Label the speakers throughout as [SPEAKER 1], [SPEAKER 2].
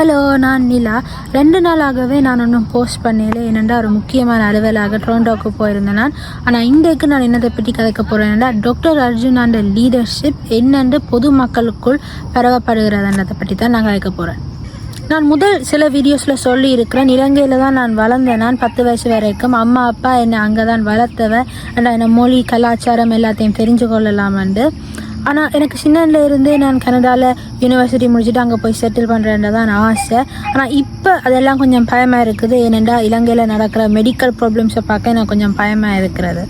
[SPEAKER 1] Hello நான் நிலா. ரெண்டு நாளாகவே நான் ஒன்றும் போஸ்ட் பண்ணல. ஏனென்றா ஒரு முக்கியமான அலுவலாக டொரண்டோக்கு போயிருந்தேன் நான். ஆனால் இன்றைக்கு நான் என்னதை பற்றி கதைக்க போகிறேன்னா டாக்டர் அர்ஜுனாண்ட லீடர்ஷிப் என்னென்று பொதுமக்களுக்குள் பரவப்படுகிறதுன்றதை பற்றி தான் நான் கதைக்க போகிறேன் நான் முதல் சில வீடியோஸில் சொல்லி இருக்கிறேன் இலங்கையில் தான் நான் வளர்ந்தேன். நான் பத்து வயசு வரைக்கும் அம்மா அப்பா என்னை அங்கே தான் வளர்த்தவன் அண்ட் என்ன மொழி கலாச்சாரம் எல்லாத்தையும் தெரிஞ்சு கொள்ளலாம்ண்டு ஆனால் எனக்கு சின்னதுலேருந்தே நான் கனடாவில் யூனிவர்சிட்டி முடிச்சுட்டு அங்கே போய் செட்டில் பண்ணுறேன்றது தான் ஆசை. ஆனால் இப்போ அதெல்லாம் கொஞ்சம் பயமாக இருக்குது. ஏனெண்டா இலங்கையில் நடக்கிற மெடிக்கல் ப்ராப்ளம்ஸை பார்க்க எனக்கு கொஞ்சம் பயமாக இருக்கிறது.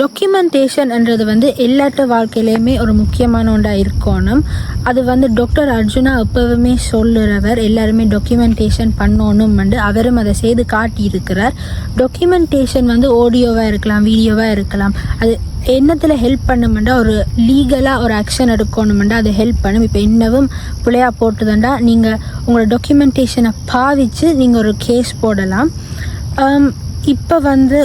[SPEAKER 1] டாக்குமெண்டேஷன்ன்றது வந்து எல்லாட்ட வாழ்க்கையிலையுமே ஒரு முக்கியமான ஒன்றாக இருக்கணும். அது வந்து டாக்டர் அர்ஜுனா எப்பவுமே சொல்லுறவர் எல்லாருமே டாக்குமெண்டேஷன் பண்ணணும் அவரும் அதை செய்து காட்டியிருக்கிறார். டாக்குமெண்டேஷன் வந்து ஆடியோவாக இருக்கலாம் வீடியோவாக இருக்கலாம். அது என்னத்தில் ஹெல்ப் பண்ணுமெண்டா ஒரு லீகலாக ஒரு ஆக்ஷன் எடுக்கணுமெண்டா அது ஹெல்ப் பண்ணும். இப்போ என்னவும் பிள்ளையாக போட்டுதண்டா நீங்கள் உங்களோட டாக்குமெண்டேஷனை பாவித்து நீங்கள் ஒரு கேஸ் போடலாம். இப்போ வந்து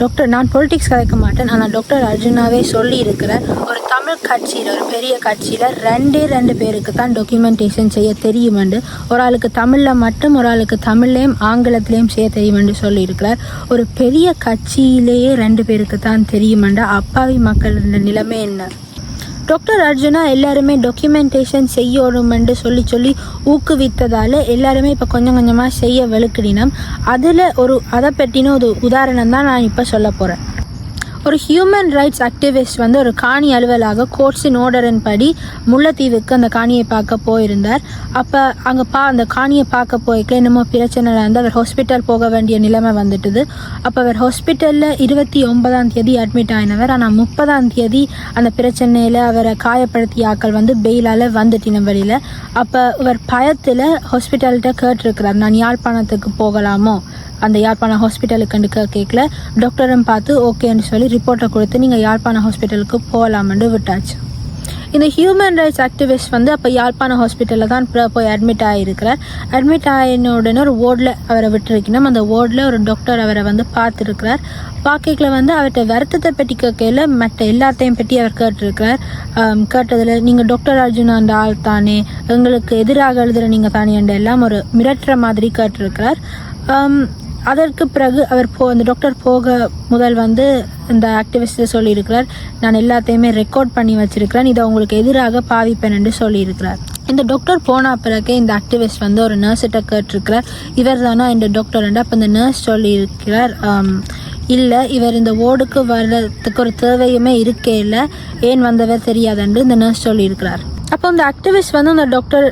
[SPEAKER 1] டாக்டர் நான் பொலிட்டிக்ஸ் கலைக்க மாட்டேன். ஆனால் டாக்டர் அர்ஜுனாவே சொல்லி இருக்கிற ஒரு தமிழ் கட்சியில் ஒரு பெரிய கட்சியில் ரெண்டே ரெண்டு பேருக்கு தான் டாக்குமெண்டேஷன் செய்ய தெரியுமெண்டு ஒரு ஆளுக்கு தமிழில் மட்டும் ஒரு ஆளுக்கு தமிழ்லேயும் ஆங்கிலத்திலையும் செய்ய தெரியுமென்று சொல்லியிருக்கிறார். ஒரு பெரிய கட்சியிலேயே ரெண்டு பேருக்கு தான் தெரியுமெண்டா அப்பாவி மக்களின் நிலைமை என்ன? டாக்டர் அர்ஜுனா எல்லாருமே டாக்குமெண்டேஷன் செய்யணுமென்று சொல்லி சொல்லி ஊக்குவித்ததால் எல்லாருமே இப்போ கொஞ்சம் கொஞ்சமாக செய்ய வெளுக்கிடினோம். அதில் ஒரு அதை பற்றின ஒரு உதாரணம் தான் நான் இப்போ சொல்ல போகிறேன் ஒரு ஹியூமன் ரைட்ஸ் ஆக்டிவிஸ்ட் வந்து ஒரு காணி அலுவலாக கோர்ட்ஸின் ஓர்டரின் படி முல்லைத்தீவுக்கு அந்த காணியை பார்க்க போயிருந்தார். அப்போ அங்கே பா அந்த காணியை பார்க்க போய்க்கல என்னமோ பிரச்சனை வந்து அவர் ஹாஸ்பிட்டல் போக வேண்டிய நிலைமை வந்துட்டுது. அப்போ அவர் ஹாஸ்பிட்டலில் இருபத்தி ஒன்பதாம் தேதி அட்மிட் ஆயினவர். ஆனால் முப்பதாம் தேதி அந்த பிரச்சனையில் அவரை காயப்படுத்திய ஆக்கள் வந்து பெயிலால் வந்துட்டின வழியில். அப்போ இவர் பயத்தில் ஹாஸ்பிட்டல்கிட்ட கேட்டிருக்கிறார் நான் யாழ்ப்பாணத்துக்கு போகலாமோ? அந்த யாழ்ப்பாணம் ஹாஸ்பிட்டலுக்கு கேட்கல டாக்டரும் பார்த்து ஓகேன்னு சொல்லி ரிப்போர்ட்டை கொடுத்து நீங்கள் யாழ்ப்பாணம் ஹாஸ்பிட்டலுக்கு போகலாமென்று விட்டாச்சு. இந்த ஹியூமன் ரைட்ஸ் ஆக்டிவிஸ்ட் வந்து அப்போ யாழ்ப்பாணம் ஹாஸ்பிட்டலில் தான் போய் அட்மிட் ஆகியிருக்கிறார் அட்மிட் ஆகின உடனே ஒரு வார்டில் அவரை விட்டுருக்கணும். அந்த வார்டில் ஒரு டாக்டர் அவரை வந்து பார்த்துருக்கிறார். பார்க்கல வந்து அவர்கிட்ட வருத்தத்தை பற்றி கேட்கல. மற்ற எல்லாத்தையும் பற்றி அவர் கேட்டிருக்கிறார். கேட்டதில் நீங்கள் டாக்டர் அர்ஜுன் அந்த ஆள் தானே. எங்களுக்கு எதிராக எழுதுகிற நீங்கள் தானே எல்லாம் ஒரு மிரட்டுற மாதிரி கேட்டிருக்கிறார். அதற்கு பிறகு அவர் போ அந்த டாக்டர் போக முதல் வந்து இந்த ஆக்டிவிஸ்ட் சொல்லியிருக்கிறார் நான் எல்லாத்தையுமே ரெக்கார்ட் பண்ணி வச்சிருக்கிறேன். இதை உங்களுக்கு எதிராக பாவிப்பேன் என்று சொல்லியிருக்கிறார். இந்த டாக்டர் போன பிறகு இந்த ஆக்டிவிஸ்ட் வந்து ஒரு நர்ஸ்கிட்ட கேட்டிருக்கிறார். இவர் தானா இந்த டாக்டர் அப்போ இந்த நர்ஸ் சொல்லியிருக்கிறார் இல்லை இவர் இந்த வார்டுக்கு வர்றதுக்கு ஒரு தேவையுமே இருக்கே இல்லை. ஏன் வந்தவர் தெரியாதென்று இந்த நர்ஸ் சொல்லியிருக்கிறார். அப்போ அந்த ஆக்டிவிஸ்ட் வந்து அந்த டாக்டர்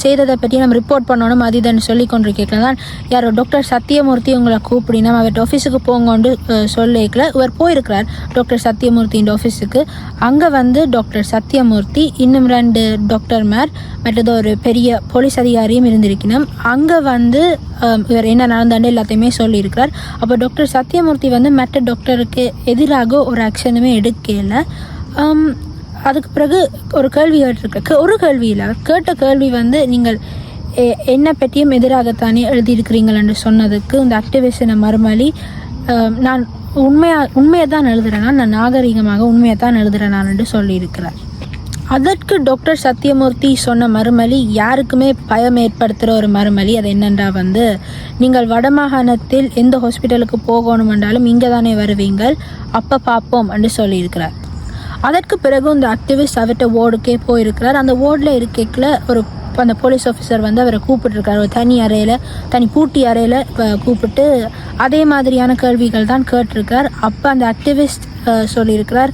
[SPEAKER 1] செய்ததை பற்றி நம்ம ரிப்போர்ட் பண்ணணும். அது இதுன்னு சொல்லி கொண்டிருக்கல தான் யாரோ டாக்டர் சத்தியமூர்த்தி உங்களை கூப்பிடினா அவர்கிட்ட ஆஃபீஸுக்கு போங்கன்னு சொல்லிக்கல. இவர் போயிருக்கிறார் டாக்டர் சத்தியமூர்த்தியின் ஆஃபீஸுக்கு அங்கே வந்து டாக்டர் சத்தியமூர்த்தி இன்னும் ரெண்டு டாக்டர் மேர் மற்றது ஒரு பெரிய போலீஸ் அதிகாரியும் இருந்திருக்கணும். அங்கே வந்து இவர் என்ன நடந்தாண்டு எல்லாத்தையுமே சொல்லியிருக்கிறார். அப்போ டாக்டர் சத்தியமூர்த்தி வந்து மற்ற டாக்டருக்கு எதிராக ஒரு ஆக்ஷனுமே எடுக்கலை. அதுக்கு பிறகு ஒரு கேள்வி கேட்டிருக்க. ஒரு கேள்வியில் கேட்ட கேள்வி வந்து நீங்கள் எ- என்ன பற்றியும் எதிராகத்தானே எழுதியிருக்கிறீங்கள் என்று சொன்னதுக்கு இந்த ஆக்டிவிஸ்டின மறுமலி நான் உண்மையாக உண்மையை தான் எழுதுகிறேனா நான் நாகரிகமாக உண்மையை தான் எழுதுறேன் நான் என்று சொல்லியிருக்கிறார். அதற்கு டாக்டர் சத்யமூர்த்தி சொன்ன மறுமலி யாருக்குமே பயம் ஏற்படுத்துகிற ஒரு மறுமலி அது என்னென்றா வந்து நீங்கள் வடமாகாணத்தில் எந்த ஹாஸ்பிட்டலுக்கு போகணும் என்றாலும் இங்கே தானே வருவீங்கள். அப்போ பார்ப்போம் என்று சொல்லியிருக்கிறார். அதற்கு பிறகு இந்த ஆக்டிவிஸ்ட் அவர்கிட்ட வார்டுக்கே போயிருக்கிறார். அந்த வார்டில் இருக்கல ஒரு அந்த போலீஸ் ஆஃபீஸர் வந்து அவரை கூப்பிட்டுருக்காரு. ஒரு தனி அறையில் தனி பூட்டி அறையில் கூப்பிட்டு அதே மாதிரியான கேள்விகள் தான் கேட்டிருக்கார். அப்போ அந்த ஆக்டிவிஸ்ட் சொல்லியிருக்கிறார்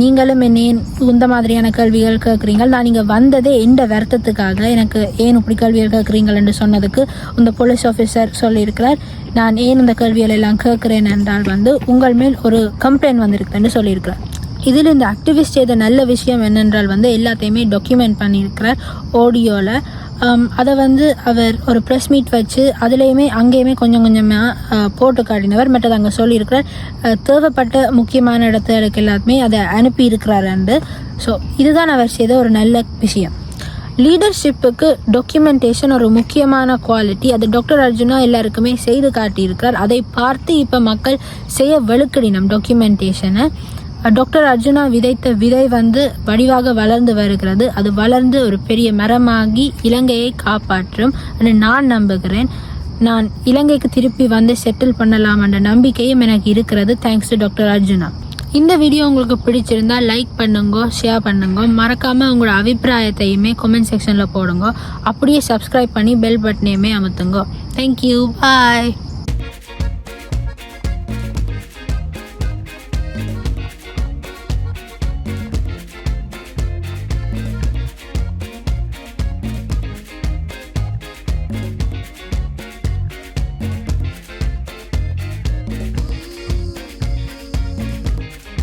[SPEAKER 1] நீங்களும் என்ன ஏன் இந்த மாதிரியான கேள்விகள் கேட்குறீங்க நான் இங்கே வந்ததே எந்த வருத்தத்துக்காக. எனக்கு ஏன் இப்படி கேள்விகள் கேட்குறீங்கள்? என்று சொன்னதுக்கு இந்த போலீஸ் ஆஃபீஸர் சொல்லியிருக்கிறார் நான் ஏன் இந்த கேள்விகள் எல்லாம் கேட்குறேன்? என்றால் வந்து உங்கள் மேல் ஒரு கம்ப்ளைண்ட் வந்திருக்குன்னு சொல்லியிருக்கிறார். இதில் இந்த ஆக்டிவிஸ்ட் செய்த நல்ல விஷயம் என்னென்றால் வந்து எல்லாத்தையுமே டாக்குமெண்ட் பண்ணியிருக்கிறார் ஆடியோவில் um, அதை வந்து அவர் ஒரு ப்ரெஸ் மீட் வச்சு அதுலேயுமே அங்கேயுமே கொஞ்சம் கொஞ்சமாக uh, போட்டு காட்டினவர். மற்றது அங்கே சொல்லியிருக்கிறார் uh, தேவைப்பட்ட முக்கியமான இடத்துக்கு எல்லாத்துமே அதை அனுப்பியிருக்கிறாரு ஸோ இதுதான் அவர் செய்த ஒரு நல்ல விஷயம். லீடர்ஷிப்புக்கு டாக்குமெண்டேஷன் ஒரு முக்கியமான குவாலிட்டி அது டாக்டர் அர்ஜுனா எல்லாருக்குமே செய்து காட்டியிருக்கிறார். அதை பார்த்து இப்போ மக்கள் செய்ய வெளுக்கடினம் டாக்குமெண்டேஷனை டாக்டர் அர்ஜுனா விதைத்த விதை வந்து வடிவாக வளர்ந்து வருகிறது. அது வளர்ந்து ஒரு பெரிய மரமாகி இலங்கையை காப்பாற்றும் நான் நம்புகிறேன். நான் இலங்கைக்கு திருப்பி வந்து செட்டில் பண்ணலாம் என்ற நம்பிக்கையும் எனக்கு இருக்கிறது. Thanks to doctor Arjuna. இந்த வீடியோ உங்களுக்கு பிடிச்சிருந்தா லைக் பண்ணுங்க ஷேர் பண்ணுங்க. மறக்காம உங்களோட அபிப்பிராயத்தையுமே கமெண்ட் செக்ஷன்ல போடுங்க. அப்படியே சப்ஸ்கிரைப் பண்ணி பெல் பட்டனையுமே அமுத்துங்க. Thank you bye